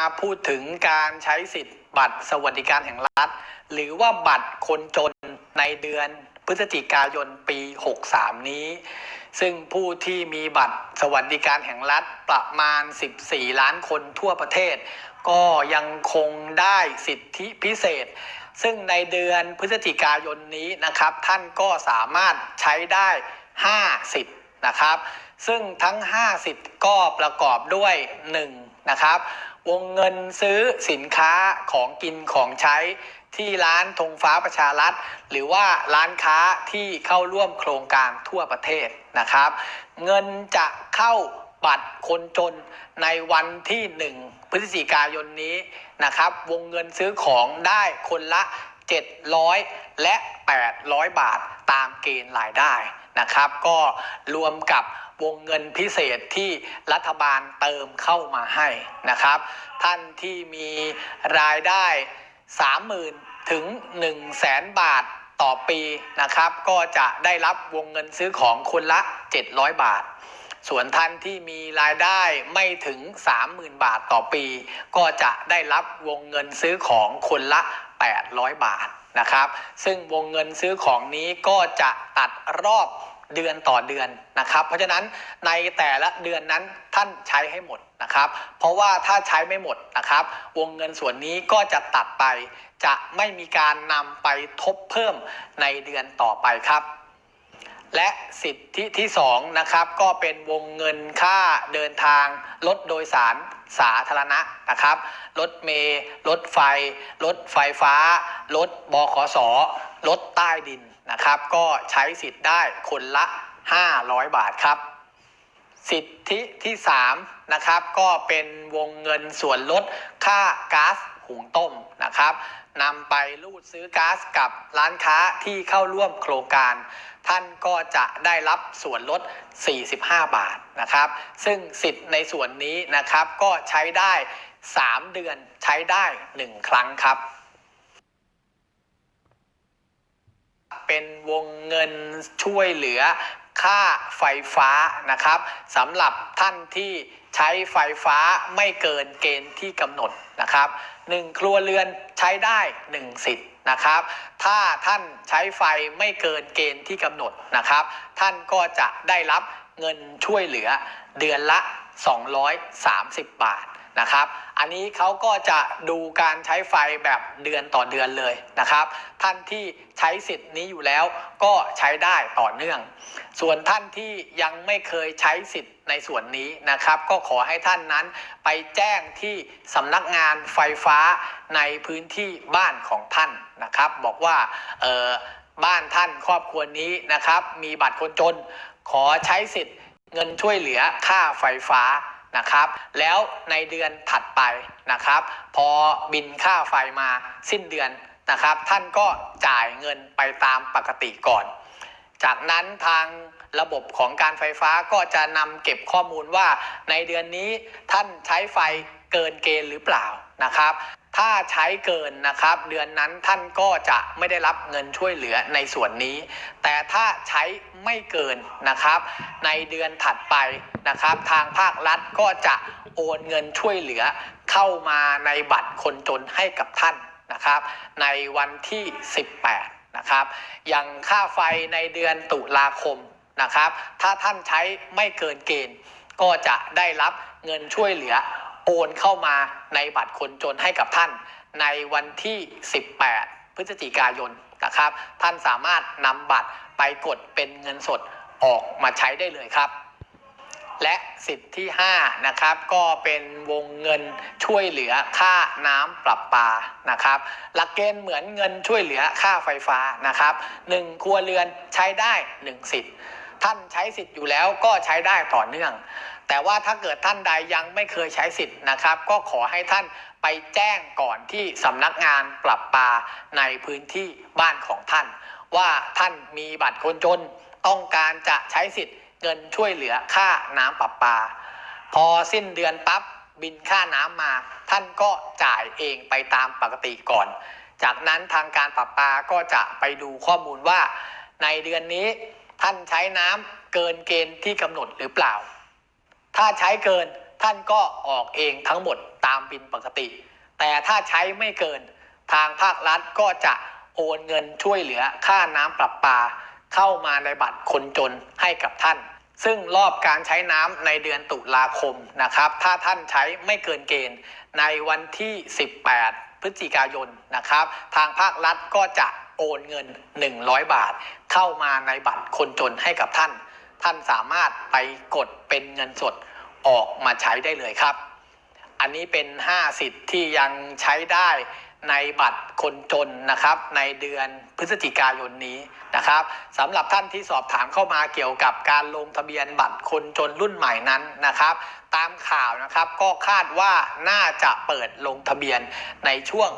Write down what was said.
าพูดถึงการใช้สิทธิ์บัตรสวัสดิการแห่งรัฐ หรือว่าบัตรคนจนในเดือนพฤศจิกายนปี 63 นี้ ซึ่งผู้ที่มีบัตรสวัสดิการแห่งรัฐประมาณ 14 ล้านคนทั่วประเทศ ก็ยังคงได้สิทธิพิเศษ ซึ่งในเดือนพฤศจิกายนนี้นะครับ ท่านก็สามารถใช้ได้ 5 สิทธิ์นะครับ ซึ่งทั้ง 5 สิทธิ์ก็ประกอบด้วย 1 นะครับ วงเงินซื้อสินค้าของกินของใช้ที่ร้านธงฟ้าประชารัฐ หรือว่าร้านค้าที่เข้าร่วมโครงการทั่วประเทศนะครับ เงินจะเข้าบัตรคนจนในวันที่ 1 พฤศจิกายนนี้นะครับ วงเงินซื้อของได้คนละ 700 และ 800 บาทตามเกณฑ์รายได้ นะครับ ก็รวมกับวงเงินพิเศษที่รัฐบาลเติมเข้ามาให้นะครับ ท่านที่มีรายได้ 30,000 ถึง 1 0 0 0 0แสนบาทต่อปีนะครับ ก็จะได้รับวงเงินซื้อของคนละ 700 บาท ส่วนท่านที่มีรายได้ไม่ถึง 30,000 บาทต่อปี ก็จะได้รับวงเงินซื้อของคนละ 800 บาทนะครับ ซึ่งวงเงินซื้อของนี้ก็จะตัดรอบเดือนต่อเดือนนะครับ เพราะฉะนั้นในแต่ละเดือนนั้นท่านใช้ให้หมดนะครับ เพราะว่าถ้าใช้ไม่หมดนะครับ วงเงินส่วนนี้ก็จะตัดไป จะไม่มีการนำไปทบเพิ่มในเดือนต่อไปครับ และสิทธิที่2นะครับก็เป็นวงเงินค่าเดินทางรถโดยสารสาธารณะนะครับรถเมล์รถไฟ รถไฟฟ้า รถบขสรถใต้ดินนะครับ ก็ใช้สิทธิ์ได้คนละ 500 บาทครับ สิทธิที่ 3 นะครับ ก็เป็นวงเงินส่วนลดค่าก๊าซหุงต้มนะครับนำไปรูดซื้อก๊าซกับร้านค้าที่เข้าร่วมโครงการ ท่านก็จะได้รับส่วนลด 45 บาทนะครับ ซึ่งสิทธิ์ในส่วนนี้นะครับก็ใช้ได้ 3 เดือนใช้ได้ 1 ครั้งครับ เป็นวงเงินช่วยเหลือ ค่าไฟฟ้านะครับสำหรับท่านที่ใช้ไฟฟ้าไม่เกินเกณฑ์ที่กำหนดนะครับหนึ่งครัวเรือนใช้ได้ 1 สิทธิ์นะครับ ถ้าท่านใช้ไฟไม่เกินเกณฑ์ที่กำหนดนะครับ ท่านก็จะได้รับเงินช่วยเหลือเดือนละ 230 บาทนะครับ อันนี้เขาก็จะดูการใช้ไฟแบบเดือนต่อเดือนเลยนะครับ ท่านที่ใช้สิทธิ์นี้อยู่แล้วก็ใช้ได้ต่อเนื่อง ส่วนท่านที่ยังไม่เคยใช้สิทธิ์ในส่วนนี้นะครับ ก็ขอให้ท่านนั้นไปแจ้งที่สำนักงานไฟฟ้าในพื้นที่บ้านของท่านนะครับ บอกว่าบ้านท่านครอบครัวนี้นะครับ มีบัตรคนจนขอใช้สิทธิ์ เงินช่วยเหลือค่าไฟฟ้านะครับ แล้วในเดือนถัดไปนะครับ พอบินค่าไฟมาสิ้นเดือนนะครับ ท่านก็จ่ายเงินไปตามปกติก่อน จากนั้นทางระบบของการไฟฟ้าก็จะนำเก็บข้อมูลว่าในเดือนนี้ท่านใช้ไฟเกินเกณฑ์หรือเปล่านะครับ ถ้าใช้เกินนะครับ เดือนนั้นท่านก็จะไม่ได้รับเงินช่วยเหลือในส่วนนี้ แต่ถ้าใช้ไม่เกินนะครับ ในเดือนถัดไปนะครับ ทางภาครัฐก็จะโอนเงินช่วยเหลือเข้ามาในบัตรคนจนให้กับท่านนะครับ ในวันที่ 18 นะครับ อย่างค่าไฟในเดือนตุลาคมนะครับ ถ้าท่านใช้ไม่เกินเกณฑ์ ก็จะได้รับเงินช่วยเหลือ โอนเข้ามาในบัตรคนจนให้กับท่านในวันที่ 18 พฤศจิกายนนะครับ ท่านสามารถนำบัตรไปกดเป็นเงินสดออกมาใช้ได้เลยครับ และสิทธิ์ที่ 5 นะครับ ก็เป็นวงเงินช่วยเหลือค่าน้ำประปานะครับ หลักเกณฑ์เหมือนเงินช่วยเหลือค่าไฟฟ้านะครับหนึ่งครัวเรือนใช้ได้ 1 สิทธิ์ ท่านใช้สิทธิ์อยู่แล้วก็ใช้ได้ต่อเนื่อง แต่ว่าถ้าเกิดท่านใดยังไม่เคยใช้สิทธิ์นะครับ ก็ขอให้ท่านไปแจ้งก่อนที่สำนักงานปรับปาในพื้นที่บ้านของท่าน ว่าท่านมีบัตรคนจนต้องการจะใช้สิทธิ์เงินช่วยเหลือค่าน้ำประปา พอสิ้นเดือนปั๊บบินค่าน้ำมา ท่านก็จ่ายเองไปตามปกติก่อน จากนั้นทางการปรับปาก็จะไปดูข้อมูลว่าในเดือนนี้ ท่านใช้น้ำเกินเกณฑ์ที่กำหนดหรือเปล่า ถ้าใช้เกินท่านก็ออกเองทั้งหมดตามบินปกติ แต่ถ้าใช้ไม่เกินทางภาครัฐก็จะโอนเงินช่วยเหลือค่าน้ำประปา เข้ามาในบัตรคนจนให้กับท่าน ซึ่งรอบการใช้น้ำในเดือนตุลาคมนะครับ ถ้าท่านใช้ไม่เกินเกณฑ์ในวันที่ 18 พฤศจิกายนนะครับ ทางภาครัฐก็จะโอนเงิน 100 บาท เข้ามาในบัตรคนจนให้กับท่าน ท่านสามารถไปกดเป็นเงินสดออกมาใช้ได้เลยครับ อันนี้เป็น 5 สิทธิ์ที่ยังใช้ได้ในบัตรคนจนนะครับ ในเดือนพฤศจิกายนนี้นะครับสำหรับท่านที่สอบถามเข้ามาเกี่ยวกับการลงทะเบียนบัตรคนจนรุ่นใหม่นั้นนะครับ ตามข่าวนะครับก็คาดว่าน่าจะเปิดลงทะเบียนในช่วง